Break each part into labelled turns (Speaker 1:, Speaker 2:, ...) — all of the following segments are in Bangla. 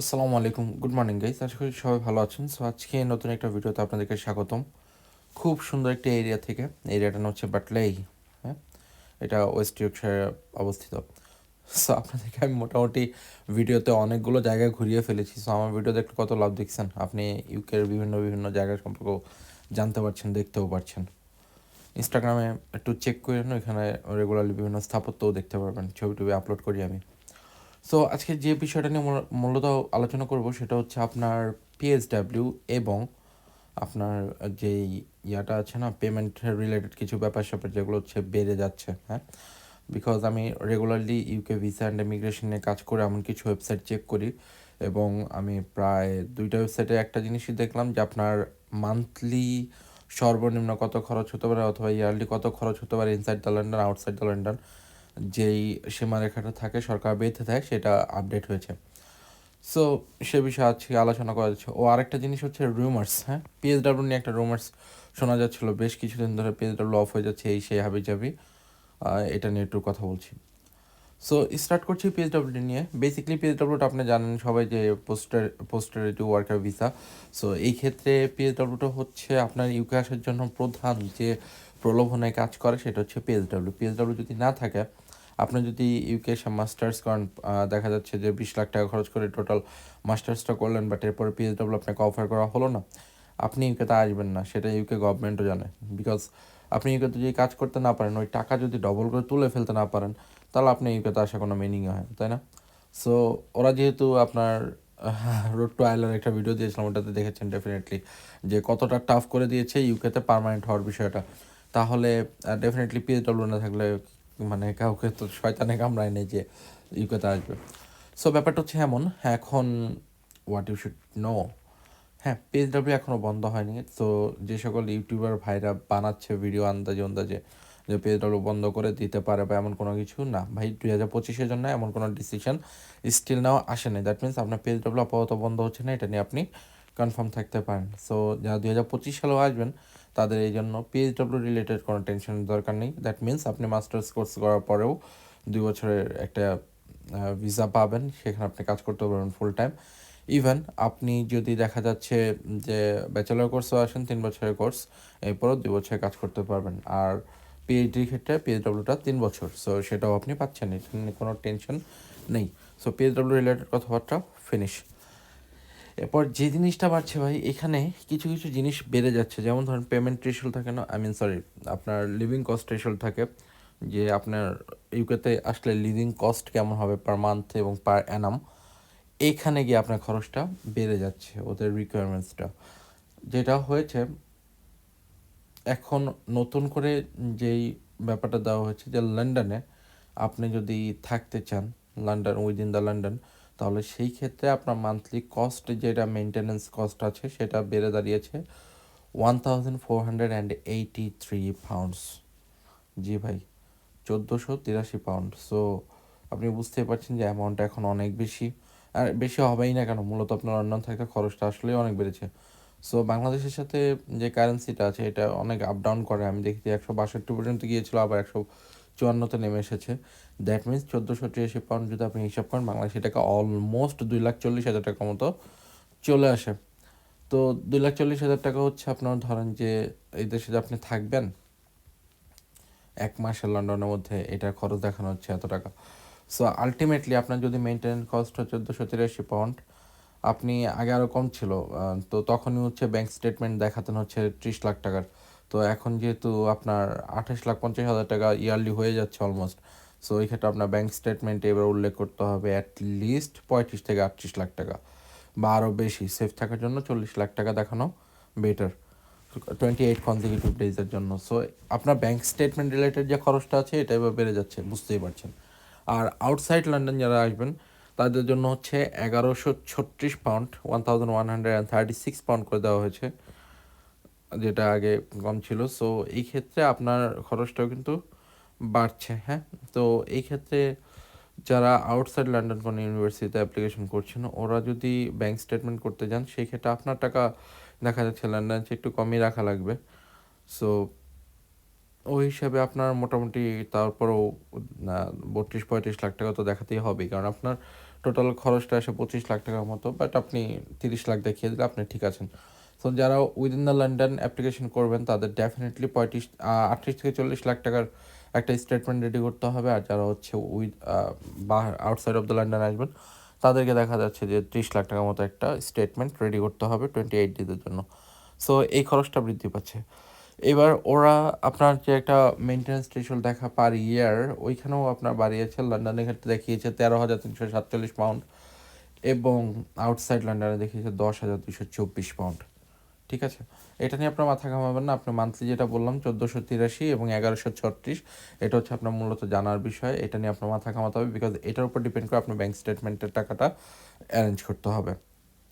Speaker 1: আসসালামু আলাইকুম, গুড মর্নিং গাইস, আশা করি সবাই ভালো আছেন। সো আজকে নতুন একটা ভিডিওতে আপনাদেরকে স্বাগতম। খুব সুন্দর একটা এরিয়া থেকে এরিয়াটা নাম হচ্ছে বাটলাই হ্যাঁ? এটা ওয়েস্ট ইয়র্কশায়ারে অবস্থিত। সো আপনাদেরকে আমি মোটামুটি ভিডিওতে অনেকগুলো জায়গায় ঘুরিয়ে ফেলেছি। সো আমার ভিডিও দেখলে কত লাভ দেখছেন? আপনি ইউকের বিভিন্ন বিভিন্ন জায়গা সম্পর্কে জানতে পারছেন, দেখতেও পারছেন। ইনস্টাগ্রামে একটু চেক করে এখানে রেগুলারলি বিভিন্ন স্থাপত্যও দেখতে পারবেন। ছবি টবি আপলোড করি আমি। সো আজকে যে বিষয়টা নিয়ে মূল- মূলত আলোচনা করব সেটা হচ্ছে আপনার পিএসডাব্লিউ এবং আপনার যেই ইয়াটা আছে না পেমেন্ট রিলেটেড কিছু ব্যাপার স্যাপার যেগুলো হচ্ছে বেড়ে যাচ্ছে হ্যাঁ? বিকজ আমি regularly UK visa and immigration কাজ করে এমন কিছু ওয়েবসাইট চেক করি এবং আমি প্রায় দুইটা ওয়েবসাইটে একটা জিনিসই দেখলাম যে আপনার মান্থলি সর্বনিম্ন কত খরচ হতে পারে অথবা ইয়ারলি কত খরচ হতে পারে inside the London outside the London যেই সীমারেখাটা থাকে, সরকার বেঁধে দেয়, সেটা আপডেট হয়েছে। সো সে বিষয়ে আজকে আলোচনা করা যাচ্ছে। ও আরেকটা জিনিস হচ্ছে রুমার্স হ্যাঁ? পিএসডাব্লিউ নিয়ে একটা রুমার্স শোনা যাচ্ছিল। বেশ কিছুদিন ধরে পিএসডাব্লিউ অফ হয়ে যাচ্ছে, এই সেই হাবি যাবি এটা নিয়ে একটু কথা বলছি। সো স্টার্ট করছি পিএসডাব্লিউ নিয়ে। বেসিক্যালি পিএসডাব্লিউটা আপনি জানেন সবাই যে poster posterity worker visa so এই ক্ষেত্রে পিএসডাব্লিউটা হচ্ছে আপনার ইউকে আসার জন্য প্রধান যে প্রলোভনে কাজ করে, সেটা হচ্ছে পিএসডাব্লিউ পিএসডাব্লিউ যদি না থাকে আপনি যদি ইউকে মাস্টার্স করেন দেখা যাচ্ছে যে বিশ লাখ টাকা খরচ করে টোটাল মাস্টার্সটা করলেন বাট এরপরে পিএসডাব্লিউ আপনাকে অফার করা হলো না, আপনি ইউকেতে আসবেন না, সেটা ইউকে গভর্নমেন্টও জানে। বিকজ আপনি ইউকেতে যদি কাজ করতে না পারেন, ওই টাকা যদি ডবল করে তুলে ফেলতে না পারেন, তাহলে আপনি ইউকেতে আসা কোনো মিনিং হয় তাই না? সো ওরা যেহেতু আপনার রোড টু আইলার একটা ভিডিও দিয়েছিলাম, ওটাতে দেখেছেন ডেফিনেটলি যে কতটা টাফ করে দিয়েছে ইউকেতে পার্মানেন্ট হওয়ার বিষয়টা। তাহলে ডেফিনেটলি পিএসডব্লিউ না থাকলে মানে কাউকে তো শয়তানে কামড়ায় নেই যে ইউকেতে আসবে। সো ব্যাপারটা হচ্ছে এমন এখন হোয়াট ইউ শুড নো হ্যাঁ পিএসডব্লিউ এখনও বন্ধ হয়নি। তো যে সকল ইউটিউবার ভাইরা বানাচ্ছে ভিডিও আন্দাজে আন্দাজে, যে পিএসডব্লিউ বন্ধ করে দিতে পারে বা এমন কোনো কিছু, না, ভাই, দুই হাজার পঁচিশের জন্য এমন কোনো ডিসিশন স্টিল নাও আসেনি দ্যাট মিনস আপনার পিএসডব্লিউ আপাতত বন্ধ হচ্ছে না, এটা নিয়ে আপনি কনফার্ম থাকতে পারেন। সো যারা দুই হাজার পঁচিশ সালেও আসবেন তাদের এই জন্য পিএইচডব্লিউ রিলেটেড কোনো টেনশনের দরকার নেই। দ্যাট মিনস আপনি মাস্টার্স কোর্স করার পরেও দুই বছরের একটা ভিসা পাবেন, সেখানে আপনি কাজ করতে পারবেন ফুল টাইম ইভেন আপনি যদি দেখা যাচ্ছে যে ব্যাচেলর কোর্সও আসেন, তিন বছরের কোর্স এরপরও দুই বছরে কাজ করতে পারবেন। আর পিএইচডির ক্ষেত্রে পিএইচডব্লিউটা তিন বছর সো সেটাও আপনি পাচ্ছেন এটা নিয়ে কোনো টেনশন নেই। সো পিএইচডব্লিউ রিলেটেড কথাবার্তা ফিনিশ এরপর যে জিনিসটা বাড়ছে ভাই, এখানে কিছু কিছু জিনিস বেড়ে যাচ্ছে। যেমন ধরেন পেমেন্ট রেশল থাকে না? আই মিন সরি আপনার লিভিং কস্ট রেশল থাকে, যে আপনার ইউকেতে আসলে লিভিং কস্ট কেমন হবে পার মান্থ এবং পার অ্যানাম এইখানে গিয়ে আপনার খরচটা বেড়ে যাচ্ছে ওদের রিকোয়ারমেন্টসটা যেটা হয়েছে, এখন নতুন করে যেই ব্যাপারটা দেওয়া হয়েছে যে লন্ডনে আপনি যদি থাকতে চান লন্ডন উইদিন দ্য লন্ডন তাহলে সেই ক্ষেত্রে আপনার মান্থলি কস্ট যেটা মেনটেনেন্স কস্ট আছে সেটা বেড়ে দাঁড়িয়েছে one thousand four hundred and eighty three pounds জি ভাই, চোদ্দোশো তিরাশি পাউন্ড সো আপনি বুঝতেই পারছেন যে অ্যামাউন্টটা এখন অনেক বেশি। আর বেশি হবেই না কেন, মূলত আপনার লন্ডন থাকতে খরচটা আসলেই অনেক বেড়েছে। সো বাংলাদেশের সাথে যে কারেন্সিটা আছে, এটা অনেক আপ ডাউন করে। আমি দেখি একশো বাষট্টি পর্যন্ত গিয়েছিল, আবার একশো চুয়ান্নতে নেমে এসেছে। দ্যাট মিনস চোদ্দোশো তিরাশি পাউন্ড যদি আপনি হিসাব করেন, বাংলাদেশি টাকা অলমোস্ট দুই লাখ চল্লিশ হাজার টাকা মতো চলে আসে। তো দুই লাখ চল্লিশ হাজার টাকা হচ্ছে আপনার ধরেন যে এই দেশে যে আপনি থাকবেন, এক মাসের লন্ডনের মধ্যে এটা খরচ দেখানো হচ্ছে এত টাকা। সো আলটিমেটলি আপনার যদি মেনটেনেন্স কস্ট হচ্ছে চোদ্দোশো তিরাশি পাউন্ড আপনি আগে আরও কম ছিল তো তখনই হচ্ছে ব্যাংক স্টেটমেন্ট দেখাতেন হচ্ছে ত্রিশ লাখ টাকার। তো এখন যেহেতু আপনার আঠাশ লাখ পঞ্চাশ হাজার টাকা ইয়ারলি হয়ে যাচ্ছে অলমোস্ট সো এই ক্ষেত্রে আপনার ব্যাংক স্টেটমেন্টে এবার উল্লেখ করতে হবে অ্যাট লিস্ট পঁয়ত্রিশ থেকে আটত্রিশ লাখ টাকা বা আরও বেশি। সেফ থাকার জন্য চল্লিশ লাখ টাকা দেখানো বেটার টোয়েন্টি এইট কনজিকিউটিভ ডেজের জন্য। সো আপনার ব্যাংক স্টেটমেন্ট রিলেটেড যে খরচটা আছে, এটা এবার বেড়ে যাচ্ছে, বুঝতেই পারছেন। আর আউটসাইড লন্ডন যারা আসবেন, তাদের জন্য হচ্ছে এগারোশো ছত্রিশ pound one thousand one hundred and thirty six pound করে দেওয়া হয়েছে। যেটা আগে কম ছিল। সো এই ক্ষেত্রে আপনার খরচটাও কিন্তু বাড়ছে হ্যাঁ? তো এই ক্ষেত্রে যারা আউটসাইড লন্ডন কোনো ইউনিভার্সিটিতে অ্যাপ্লিকেশন করছেন, ওরা যদি ব্যাংক স্টেটমেন্ট করতে যান, সেই ক্ষেত্রে আপনার টাকা দেখা যাচ্ছে লন্ডন একটু কমই রাখা লাগবে। সো ওই হিসাবে আপনার মোটামুটি তারপরেও বত্রিশ পঁয়ত্রিশ লাখ টাকা তো দেখাতেই হবে কারণ আপনার টোটাল খরচটা আসে পঁচিশ লাখ টাকার মতো বাট আপনি তিরিশ লাখ দেখিয়ে দিলে আপনি ঠিক আছেন। সো যারা উইদিন দ্য লন্ডন অ্যাপ্লিকেশন করবেন, তাদের ডেফিনেটলি পঁয়ত্রিশ আটত্রিশ থেকে চল্লিশ লাখ টাকার একটা স্টেটমেন্ট রেডি করতে হবে। আর যারা হচ্ছে উইথ বাহার আউটসাইড অফ দ্য লন্ডন আসবেন, তাদেরকে দেখা যাচ্ছে যে ত্রিশ লাখ টাকার মতো একটা স্টেটমেন্ট রেডি করতে হবে টোয়েন্টি এইট ডেজের জন্য। সো এই খরচটা বৃদ্ধি পাচ্ছে। এবার ওরা আপনার যে একটা মেনটেন্যান্স থ্রেশল দেখা পার ইয়ার ওইখানেও আপনার বাড়িয়েছে। লন্ডনের ক্ষেত্রে দেখিয়েছে তেরো হাজার তিনশো সাতচল্লিশ পাউন্ড এবং আউটসাইড লন্ডনে দেখিয়েছে দশ হাজার দুশো চব্বিশ পাউন্ড ঠিক আছে? এটা নিয়ে আপনার মাথা ঘামাবেন না। আপনার মান্থলি যেটা বললাম, চোদ্দোশো তিরাশি এবং এগারোশো ছত্রিশ, এটা হচ্ছে আপনার মূলত জানার বিষয়। এটা নিয়ে আপনার মাথা ঘামাতে হবে বিকজ এটার উপর ডিপেন্ড করে আপনার ব্যাঙ্ক স্টেটমেন্টের টাকাটা অ্যারেঞ্জ করতে হবে।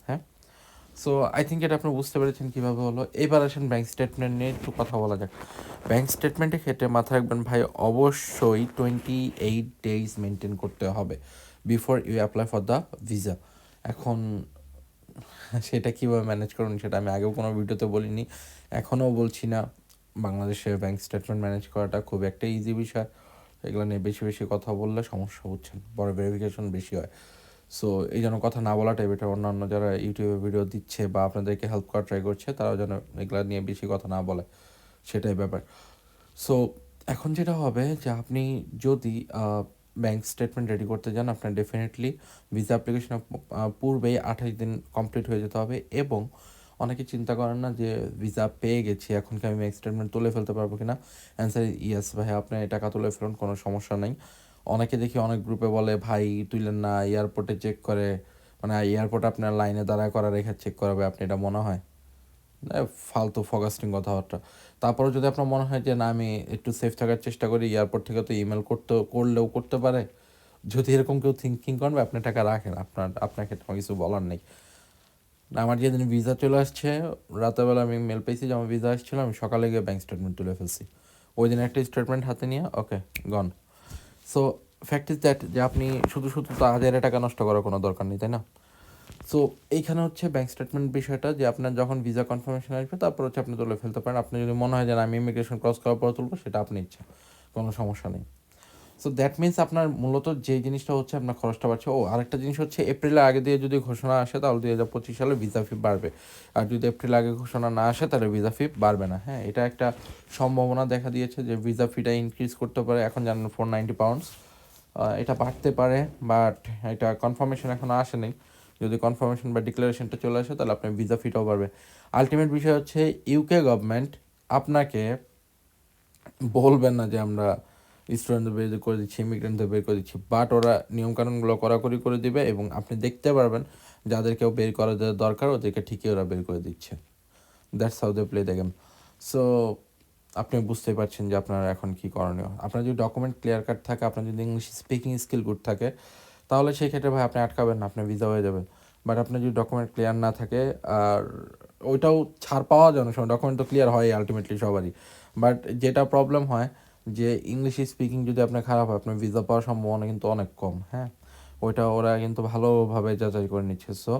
Speaker 1: হ্যাঁ? সো আই থিঙ্ক এটা আপনি বুঝতে পেরেছেন কীভাবে হলো। এবার আসেন ব্যাঙ্ক স্টেটমেন্ট নিয়ে একটু কথা বলা যাক। ব্যাঙ্ক স্টেটমেন্টের ক্ষেত্রে মাথা রাখবেন ভাই, অবশ্যই টোয়েন্টি এইট ডেজ মেনটেন করতে হবে before you apply for the visa এখন সেটা কীভাবে ম্যানেজ করুন সেটা আমি আগেও কোনো ভিডিওতে বলিনি। এখনও বলছি না বাংলাদেশে ব্যাঙ্ক স্টেটমেন্ট ম্যানেজ করাটা খুব একটা ইজি বিষয়। এগুলো নিয়ে বেশি বেশি কথা বললে সমস্যা হচ্ছেন বড় ভেরিফিকেশন বেশি হয়। সো এই জন্য কথা না বলাটাই বেটার অন্যান্য যারা ইউটিউবে ভিডিও দিচ্ছে বা আপনাদেরকে হেল্প করা ট্রাই করছে, তারাও যেন এগুলো নিয়ে বেশি কথা না বলে, সেটাই ব্যাপার। সো এখন যেটা হবে যে আপনি যদি ব্যাঙ্ক স্টেটমেন্ট রেডি করতে যান, আপনার ডেফিনেটলি ভিসা অ্যাপ্লিকেশন পূর্বেই আঠাশ দিন কমপ্লিট হয়ে যেতে হবে এবং অনেকে চিন্তা করেন না যে ভিসা পেয়ে গেছি, এখন কি আমি ব্যাঙ্ক স্টেটমেন্ট তুলে ফেলতে পারব কি না অ্যান্সার ইয়েস ভাই, আপনি টাকা তুলে ফেলুন, কোনো সমস্যা নেই। অনেকে দেখি অনেক গ্রুপে বলে, ভাই, তুইলেন না এয়ারপোর্টে চেক করে। মানে এয়ারপোর্টে আপনার লাইনে দাঁড়া করা রেখে চেক করাবে। আপনি, এটা মনে হয়? ফালতু ফোকাস্টিং কথাবার্তা। তারপরে যদি আপনার মনে হয় যে, না, আমি একটু সেফ থাকার চেষ্টা করি এয়ারপোর্ট থেকে তো ইমেল করতে, করলেও করতে পারে। যদি এরকম কেউ থিঙ্কিং করবে, আপনি টাকা রাখেন। আপনার, আপনাকে আমার কিছু বলার নেই। আমার যেদিন ভিসা চলে আসছে, রাতেরবেলা আমি মেল পেয়েছি যে, আমার ভিসা আসছিল, আমি সকালে গিয়ে ব্যাঙ্ক স্টেটমেন্ট তুলে ফেলছি। ওই দিন একটা স্টেটমেন্ট হাতে নিয়ে okay gone so fact is that যে, আপনি শুধু শুধু তো হাজারে টাকা নষ্ট করার কোনো দরকার নেই, তাই না? সো এইখানে হচ্ছে ব্যাঙ্ক স্টেটমেন্ট বিষয়টা যে আপনার যখন ভিসা কনফার্মেশন আসবে, তারপর হচ্ছে আপনি তুলে ফেলতে পারেন। আপনি যদি মনে হয় যে আমি ইমিগ্রেশন ক্রস করার পর তুলবো, সেটা আপনি ইচ্ছা কোনো সমস্যা নেই। সো দ্যাট মিনস আপনার মূলত যে জিনিসটা হচ্ছে আপনার খরচটা বাড়ছে। ও, আরেকটা জিনিস হচ্ছে এপ্রিলের আগে দিয়ে যদি ঘোষণা আসে, তাহলে দুই হাজার পঁচিশ সালে ভিসা ফি বাড়বে। আর যদি এপ্রিল আগে ঘোষণা না আসে, তাহলে ভিসা ফি বাড়বে না। হ্যাঁ এটা একটা সম্ভাবনা দেখা দিয়েছে যে ভিসা ফিটা ইনক্রিজ করতে পারে। এখন জানেন ফোর নাইনটি পাউন্ডস এটা বাড়তে পারে বাট এটা কনফার্মেশন এখনও আসেনি। যদি কনফার্মেশন বা ডিক্লারেশনটা চলে আসে, তাহলে আপনার ভিসা ফিটাও পারবে আলটিমেট বিষয় হচ্ছে ইউকে গভর্নমেন্ট আপনাকে বলবেন না যে আমরা স্টুডেন্টদের বের করে দিচ্ছি ইমিগ্রেন্টদের বের করে দিচ্ছি বাট ওরা নিয়মকানুনগুলো কড়াকড়ি করে দিবে এবং আপনি দেখতে পারবেন যাদেরকেও বের করা দরকার, ওদেরকে ঠিকই ওরা বের করে দিচ্ছে। That's how they play the game so আপনি বুঝতে পারছেন যে আপনার এখন কী করণীয়। আপনার যদি ডকুমেন্ট ক্লিয়ার কাট থাকে, আপনার যদি ইংলিশ স্পিকিং স্কিল গুড থাকে তাহলে সেই ক্ষেত্রে ভাই আপনি আটকাবেন না, আপনি ভিসা হয়ে যাবেন। বাট আপনার যদি ডকুমেন্ট ক্লিয়ার না থাকে, আর ওইটাও ছাড় পাওয়া যায় না সময় ডকুমেন্ট তো ক্লিয়ার হয় আলটিমেটলি সবারই। বাট যেটা প্রবলেম হয়, যে ইংলিশ স্পিকিং যদি আপনার খারাপ হয়, আপনার ভিসা পাওয়ার সম্ভাবনা কিন্তু অনেক কম হ্যাঁ? ওইটা ওরা কিন্তু ভালোভাবে যাচাই করে নিচ্ছে। সো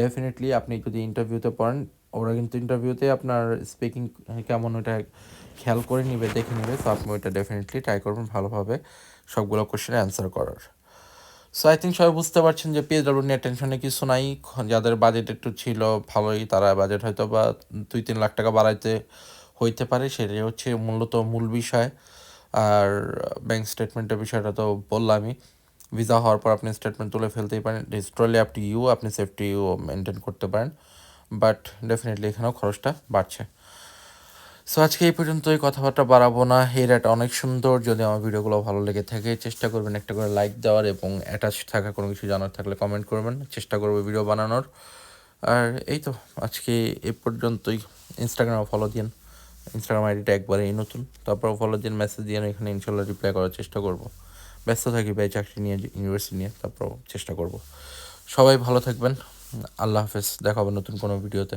Speaker 1: ডেফিনেটলি আপনি যদি ইন্টারভিউতে পড়েন, ওরা কিন্তু ইন্টারভিউতে আপনার স্পিকিং কেমন ওইটা খেয়াল করে নিবে, দেখে নেবে। তো আপনি ওইটা ডেফিনেটলি ট্রাই করবেন ভালোভাবে, সবগুলো কোশ্চেনে অ্যান্সার করার। সো আই থিঙ্ক সবাই বুঝতে পারছেন যে পিএসডাব্লিউ নিয়ে টেনশনে কিছু নাই। যাদের বাজেট একটু ছিল, ভালোই তারা বাজেট হয়তো বা দুই তিন লাখ টাকা বাড়াইতে হইতে পারে, সেটাই হচ্ছে মূলত মূল বিষয়। আর ব্যাঙ্ক স্টেটমেন্টের বিষয়টা তো বললামই। ভিসা হওয়ার পর আপনি স্টেটমেন্ট তুলে ফেলতেই পারেন। ইটস টোটালি ইউ আপনি সেফটি ইউ মেনটেন করতে পারেন। বাট ডেফিনেটলি এখানেও খরচটা বাড়ছে। সো আজকে এই পর্যন্তই, কথাবার্তা বাড়াবো না। এই রেট অনেক সুন্দর, যদি আমার ভিডিওগুলো ভালো লেগে থাকে, চেষ্টা করবেন একটা করে লাইক দেওয়ার এবং অ্যাটাচ থাকা কোনো কিছু জানার থাকলে কমেন্ট করবেন। চেষ্টা করব ভিডিও বানানোর। আর এই তো, আজকে এই পর্যন্তই। ইনস্টাগ্রামে ফলো দিন ইনস্টাগ্রাম আইডিটা একবারেই নতুন। তারপর ফলো দিন মেসেজ দিয়ে এখানে ইনশাল্লাহ রিপ্লাই করার চেষ্টা করব। ব্যস্ত থাকি ভাই, চাকরি নিয়ে ইউনিভার্সিটি নিয়ে তারপর চেষ্টা করব। সবাই ভালো থাকবেন। আল্লাহ হাফেজ দেখা হবে নতুন কোনো ভিডিওতে